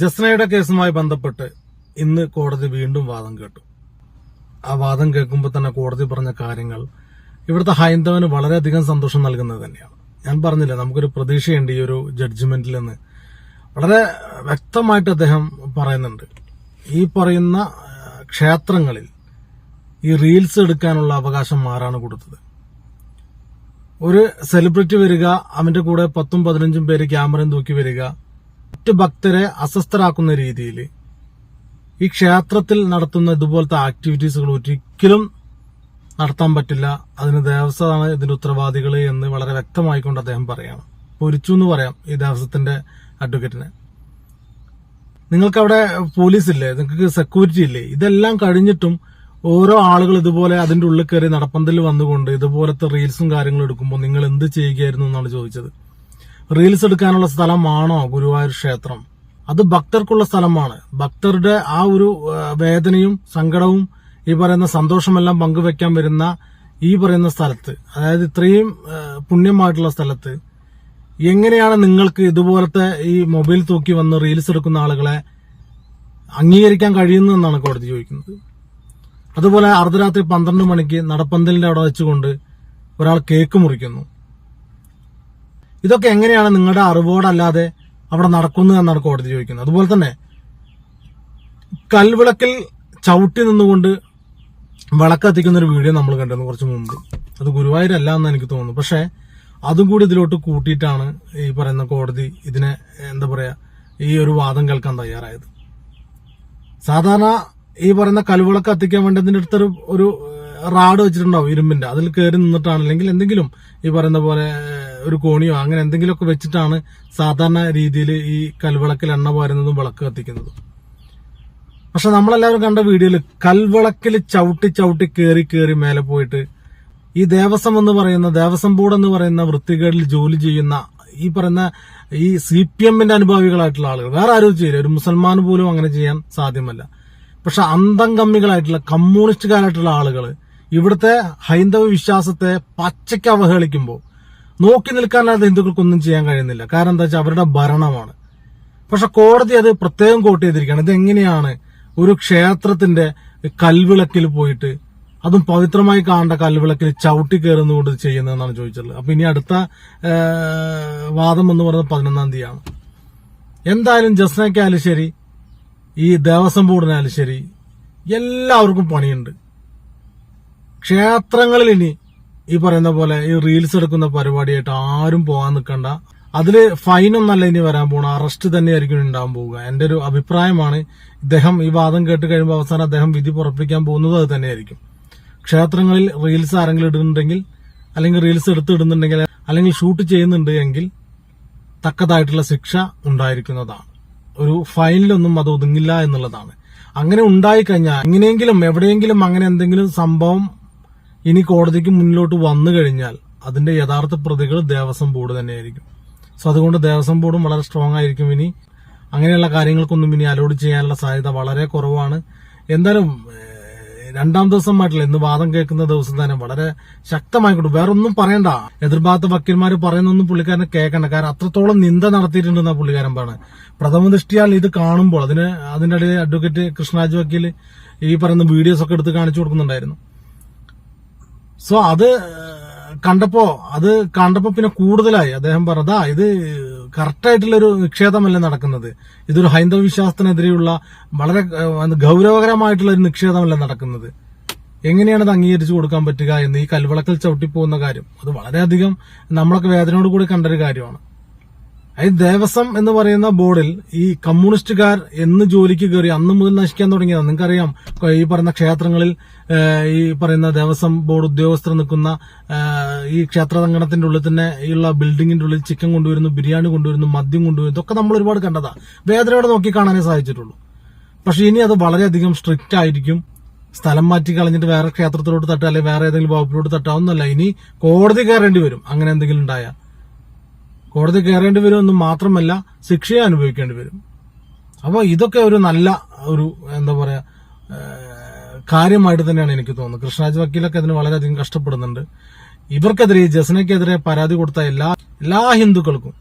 ജസ്നയുടെ കേസുമായി ബന്ധപ്പെട്ട് ഇന്ന് കോടതി വീണ്ടും വാദം കേട്ടു. ആ വാദം കേൾക്കുമ്പോൾ തന്നെ കോടതി പറഞ്ഞ കാര്യങ്ങൾ ഇവിടുത്തെ ഹൈന്ദവന് വളരെയധികം സന്തോഷം നൽകുന്നത് തന്നെയാണ്. ഞാൻ പറഞ്ഞില്ല നമുക്കൊരു പ്രതീക്ഷയുണ്ട് ഈ ഒരു ജഡ്ജ്മെന്റിൽ നിന്ന് വളരെ വ്യക്തമായിട്ട് അദ്ദേഹം പറയുന്നുണ്ട്. ഈ പറയുന്ന ക്ഷേത്രങ്ങളിൽ ഈ റീൽസ് എടുക്കാനുള്ള അവകാശം ആരാണ് കൊടുത്തത്? ഒരു സെലിബ്രിറ്റി വരിക അവന്റെ കൂടെ പത്തും പതിനഞ്ചും പേര് ക്യാമറയും തൂക്കി വരിക മറ്റ് ഭക്തരെ അസ്വസ്ഥരാക്കുന്ന രീതിയിൽ ഈ ക്ഷേത്രത്തിൽ നടത്തുന്ന ഇതുപോലത്തെ ആക്ടിവിറ്റീസുകൾ ഒരിക്കലും നടത്താൻ പറ്റില്ല. അതിന് ദേവസ്വമാണ് ഇതിന്റെ ഉത്തരവാദികൾ എന്ന് വളരെ വ്യക്തമായിക്കൊണ്ട് അദ്ദേഹം പറയാണ്. പൊരിച്ചു എന്ന് പറയാം ഈ ദേവസ്വത്തിന്റെ അഡ്വക്കേറ്റിനെ നിങ്ങൾക്ക് അവിടെ പോലീസ് ഇല്ലേ? നിങ്ങൾക്ക് സെക്യൂരിറ്റി ഇല്ലേ? ഇതെല്ലാം കഴിഞ്ഞിട്ടും ഓരോ ആളുകൾ ഇതുപോലെ അതിന്റെ ഉള്ളിൽ കയറി നടപ്പന്തലിൽ വന്നുകൊണ്ട് ഇതുപോലത്തെ റീൽസും കാര്യങ്ങളും എടുക്കുമ്പോൾ നിങ്ങൾ എന്ത് ചെയ്യുകയായിരുന്നു എന്നാണ് ചോദിച്ചത്. റീൽസ് എടുക്കാനുള്ള സ്ഥലമാണോ ഗുരുവായൂർ ക്ഷേത്രം? അത് ഭക്തർക്കുള്ള സ്ഥലമാണ്. ഭക്തരുടെ ആ ഒരു വേദനയും സങ്കടവും ഈ പറയുന്ന സന്തോഷമെല്ലാം പങ്കുവെക്കാൻ വരുന്ന ഈ പറയുന്ന സ്ഥലത്ത് അതായത് ഇത്രയും പുണ്യമായിട്ടുള്ള സ്ഥലത്ത് എങ്ങനെയാണ് നിങ്ങൾക്ക് ഇതുപോലത്തെ ഈ മൊബൈൽ തൂക്കി വന്ന് റീൽസ് എടുക്കുന്ന ആളുകളെ അംഗീകരിക്കാൻ കഴിയുന്നതെന്നാണ് കോടതി ചോദിക്കുന്നത്. അതുപോലെ അർദ്ധരാത്രി പന്ത്രണ്ട് മണിക്ക് നടപ്പന്തലിന്റെ അവിടെ വെച്ചുകൊണ്ട് ഒരാൾ കേക്ക് മുറിക്കുന്നു. ഇതൊക്കെ എങ്ങനെയാണ് നിങ്ങളുടെ അറിവോടല്ലാതെ അവിടെ നടക്കുന്നത് എന്നാണ് കോടതി ചോദിക്കുന്നത്? അതുപോലെ തന്നെ കൽവിളക്കിൽ ചവിട്ടി നിന്നുകൊണ്ട് വിളക്കത്തിക്കുന്ന ഒരു വീഡിയോ നമ്മൾ കണ്ടിരുന്നു കുറച്ച് മുമ്പ്. അത് ഗുരുവായൂരല്ല എന്ന് എനിക്ക് തോന്നുന്നു. പക്ഷേ അതും കൂടി ഇതിലോട്ട് കൂട്ടിയിട്ടാണ് ഈ പറയുന്ന കോടതി ഇതിനെ എന്താ പറയാ ഈ ഒരു വാദം കേൾക്കാൻ തയ്യാറായത്. സാധാരണ ഈ പറയുന്ന കൽവിളക്ക് കത്തിക്കാൻ വേണ്ടി അതിന്റെ അടുത്തൊരു ഒരു റാഡ് വെച്ചിട്ടുണ്ടാവും ഇരുമ്പിന്റെ. അതിൽ കയറി നിന്നിട്ടാണ് അല്ലെങ്കിൽ എന്തെങ്കിലും ഈ പറയുന്ന പോലെ ഒരു കോണിയോ അങ്ങനെ എന്തെങ്കിലുമൊക്കെ വെച്ചിട്ടാണ് സാധാരണ രീതിയിൽ ഈ കൽവിളക്കിൽ എണ്ണ പോരുന്നതും വിളക്ക് കത്തിക്കുന്നതും. പക്ഷെ നമ്മളെല്ലാവരും കണ്ട വീഡിയോയിൽ കൽവിളക്കിൽ ചവിട്ടി ചവിട്ടി കയറി കയറി മേലെ പോയിട്ട് ഈ ദേവസ്വം എന്ന് പറയുന്ന ദേവസ്വം ബോർഡ് എന്ന് പറയുന്ന വൃത്തികേടിൽ ജോലി ചെയ്യുന്ന ഈ പറയുന്ന ഈ സി പി എമ്മിന്റെ അനുഭാവികളായിട്ടുള്ള ആളുകൾ. വേറെ ആരും ചെയ്യില്ല. ഒരു മുസൽമാൻ പോലും അങ്ങനെ ചെയ്യാൻ സാധ്യമല്ല. പക്ഷെ അന്തം കമ്മികളായിട്ടുള്ള കമ്മ്യൂണിസ്റ്റുകാരായിട്ടുള്ള ആളുകൾ ഇവിടുത്തെ ഹൈന്ദവ വിശ്വാസത്തെ പച്ചയ്ക്ക് അവഹേളിക്കുമ്പോൾ നോക്കി നിൽക്കാനല്ലാതെ ഹിന്ദുക്കൾക്കൊന്നും ചെയ്യാൻ കഴിയുന്നില്ല. കാരണം എന്താ വെച്ചാൽ അവരുടെ ഭരണമാണ്. പക്ഷെ കോടതി അത് പ്രത്യേകം കോട്ട് ചെയ്തിരിക്കുകയാണ്. ഇതെങ്ങനെയാണ് ഒരു ക്ഷേത്രത്തിന്റെ കൽവിളക്കിൽ പോയിട്ട് അതും പവിത്രമായി കാണേണ്ട കൽവിളക്കിൽ ചവിട്ടി കയറുന്നുകൊണ്ട് ചെയ്യുന്നതെന്നാണ് ചോദിച്ചിട്ടുള്ളത് അപ്പൊ ഇനി അടുത്ത വാദം എന്ന് പറയുന്നത് പതിനൊന്നാം തീയതിയാണ്. എന്തായാലും ജസ്നയ്ക്കായാലും ശരി ഈ ദേവസ്വം ബോർഡിനായാലും ശരി എല്ലാവർക്കും പണിയുണ്ട്. ക്ഷേത്രങ്ങളിൽ ഇനി ഈ പറയുന്ന പോലെ ഈ റീൽസ് എടുക്കുന്ന പരിപാടിയായിട്ട് ആരും പോകാൻ നിൽക്കണ്ട അതിൽ ഫൈനൊന്നല്ല ഇനി വരാൻ പോകണം അറസ്റ്റ് തന്നെയായിരിക്കും ഉണ്ടാകാൻ പോവുക. എന്റെ ഒരു അഭിപ്രായമാണ്. ഇദ്ദേഹം ഈ വാദം കേട്ട് കഴിയുമ്പോൾ അവസാനം അദ്ദേഹം വിധി പുറപ്പിക്കാൻ പോകുന്നത് അത് തന്നെയായിരിക്കും. ക്ഷേത്രങ്ങളിൽ റീൽസ് ആരെങ്കിലും ഇടുന്നുണ്ടെങ്കിൽ അല്ലെങ്കിൽ റീൽസ് എടുത്തിടുന്നുണ്ടെങ്കിൽ അല്ലെങ്കിൽ ഷൂട്ട് ചെയ്യുന്നുണ്ട് എങ്കിൽ തക്കതായിട്ടുള്ള ശിക്ഷ ഉണ്ടായിരിക്കുന്നതാണ്. ഒരു ഫൈനിലൊന്നും അത് ഒതുങ്ങില്ല എന്നുള്ളതാണ്. അങ്ങനെ ഉണ്ടായിക്കഴിഞ്ഞാൽ എങ്ങനെയെങ്കിലും എവിടെയെങ്കിലും അങ്ങനെ എന്തെങ്കിലും സംഭവം ഇനി കോടതിക്ക് മുന്നിലോട്ട് വന്നു കഴിഞ്ഞാൽ അതിന്റെ യഥാർത്ഥ പ്രതികൾ ദേവസ്വം ബോർഡ് തന്നെയായിരിക്കും. സോ അതുകൊണ്ട് ദേവസ്വം ബോർഡും വളരെ സ്ട്രോങ് ആയിരിക്കും ഇനി. അങ്ങനെയുള്ള കാര്യങ്ങൾക്കൊന്നും ഇനി അലോഡ് ചെയ്യാനുള്ള സാധ്യത വളരെ കുറവാണ്. എന്തായാലും രണ്ടാം ദിവസമായിട്ടില്ല. ഇന്ന് വാദം കേൾക്കുന്ന ദിവസം തന്നെ വളരെ ശക്തമായിക്കൊണ്ട് വേറെ ഒന്നും പറയണ്ട. എതിർഭാഗത്തെ വക്കീൽമാർ പറയുന്നൊന്നും പുള്ളിക്കാരനെ കേൾക്കണ്ട. കാരണം അത്രത്തോളം നിന്ദ നടത്തിയിട്ടുണ്ടെന്ന പുള്ളിക്കാരൻ പറയാണ്. പ്രഥമ ദൃഷ്ടിയാൽ ഇത് കാണുമ്പോൾ അതിന് അതിന്റെ അഡ്വക്കേറ്റ് കൃഷ്ണരാജ് വക്കീൽ ഈ പറയുന്ന വീഡിയോസ് ഒക്കെ എടുത്ത് കാണിച്ചു കൊടുക്കുന്നുണ്ടായിരുന്നു. സോ അത് കണ്ടപ്പോ അത് കണ്ടപ്പോ പിന്നെ കൂടുതലായി. അദ്ദേഹം പറഞ്ഞതാ ഇത് കറക്റ്റ് ആയിട്ടുള്ള ഒരു നിക്ഷേപമല്ല നടക്കുന്നത്. ഇതൊരു ഹൈന്ദവ വിശ്വാസത്തിനെതിരെയുള്ള വളരെ ഗൗരവകരമായിട്ടുള്ള ഒരു നിക്ഷേപമല്ല നടക്കുന്നത്. എങ്ങനെയാണ് ഇത് അംഗീകരിച്ചു കൊടുക്കാൻ പറ്റുക എന്ന് ഈ കൽവിളക്കൽ ചവിട്ടിപ്പോകുന്ന കാര്യം. അത് വളരെയധികം നമ്മളൊക്കെ വേദനയോട് കൂടി കണ്ടൊരു കാര്യമാണ്. അതായത് ദേവസ്വം എന്ന് പറയുന്ന ബോർഡിൽ ഈ കമ്മ്യൂണിസ്റ്റുകാർ എന്ന് ജോലിക്ക് കയറി അന്ന് മുതൽ നശിക്കാൻ തുടങ്ങിയതാണ്. നിങ്ങൾക്കറിയാം ഈ പറയുന്ന ക്ഷേത്രങ്ങളിൽ ഈ പറയുന്ന ദേവസ്വം ബോർഡ് ഉദ്യോഗസ്ഥർ നിൽക്കുന്ന ഈ ഈ ക്ഷേത്രതങ്കണത്തിന്റെ ഉള്ളിൽ തന്നെ ഉള്ള ബിൽഡിങ്ങിന്റെ ഉള്ളിൽ ചിക്കൻ കൊണ്ടുവരുന്നു ബിരിയാണി കൊണ്ടുവരുന്നു മദ്യം കൊണ്ടുവരുന്നു ഇതൊക്കെ നമ്മൾ ഒരുപാട് കണ്ടതാ. വേദനയോടെ നോക്കി കാണാനേ സാധിച്ചിട്ടുള്ളൂ. പക്ഷെ ഇനി അത് വളരെയധികം സ്ട്രിക്റ്റ് ആയിരിക്കും. സ്ഥലം മാറ്റി കളഞ്ഞിട്ട് വേറെ ക്ഷേത്രത്തിലോട്ട് തട്ടുക അല്ലെങ്കിൽ വേറെ ഏതെങ്കിലും വകുപ്പിലോട്ട് തട്ടാവുന്നല്ല ഇനി കോടതി കയറേണ്ടി വരും. അങ്ങനെ എന്തെങ്കിലും ഉണ്ടായാൽ. കോടതി കയറേണ്ടി വരുമെന്ന് മാത്രമല്ല ശിക്ഷയെ അനുഭവിക്കേണ്ടി വരും. അപ്പോൾ ഇതൊക്കെ ഒരു നല്ല ഒരു എന്താ പറയാ ഏഹ്, കാര്യമായിട്ട് തന്നെയാണ് എനിക്ക് തോന്നുന്നത്. കൃഷ്ണരാജ് വക്കീലൊക്കെ അതിന് വളരെയധികം കഷ്ടപ്പെടുന്നുണ്ട്. ഇവർക്കെതിരെ ജസനയ്ക്കെതിരെ പരാതി കൊടുത്ത എല്ലാ എല്ലാ ഹിന്ദുക്കൾക്കും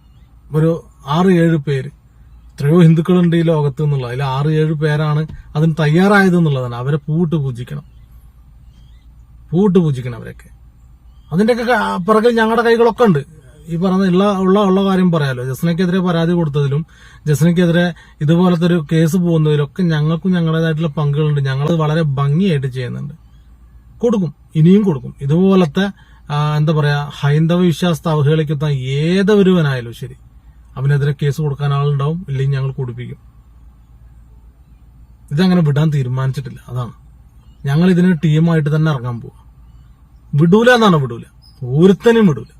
ഒരു ആറ് ഏഴ് പേര് എത്രയോ ഹിന്ദുക്കളുണ്ട് ഈ ലോകത്ത് എന്നുള്ളത് അതിൽ ആറ് ഏഴ് പേരാണ് അതിന് തയ്യാറായത് എന്നുള്ളതാണ്. അവരെ പൂട്ട് പൂജിക്കണം. പൂട്ട് പൂജിക്കണം അവരൊക്കെ. അതിന്റെയൊക്കെ ക- പിറകിൽ ഞങ്ങളുടെ കൈകളൊക്കെ ഉണ്ട്. ഈ പറഞ്ഞ ഉള്ള ഉള്ള ഉള്ള കാര്യം പറയാലോ. ജസ്നയ്ക്കെതിരെ പരാതി കൊടുത്തതിലും ജസ്നയ്ക്കെതിരെ ഇതുപോലത്തെ ഒരു കേസ് പോകുന്നതിലൊക്കെ ഞങ്ങൾക്കും ഞങ്ങളുടേതായിട്ടുള്ള പങ്കുകളുണ്ട്. ഞങ്ങൾ വളരെ ഭംഗിയായിട്ട് ചെയ്യുന്നുണ്ട്. കൊടുക്കും. ഇനിയും കൊടുക്കും. ഇതുപോലത്തെ എന്താ പറയാ ഹൈന്ദവ വിശ്വാസത്തെ അവഹേളിക്കുന്ന ഏതൊരുവനായാലും ശരി അവനെതിരെ കേസ് കൊടുക്കാൻ ആളുണ്ടാവും ഇല്ലെങ്കിൽ ഞങ്ങൾ കുടിപ്പിക്കും. ഇതങ്ങനെ വിടാൻ തീരുമാനിച്ചിട്ടില്ല. അതാണ്. ഞങ്ങൾ ഇതിന് ടീമായിട്ട് തന്നെ ഇറങ്ങാൻ പോവാ. വിടൂല എന്നാണ് വിടൂല? ഒരുത്തനും വിടൂല.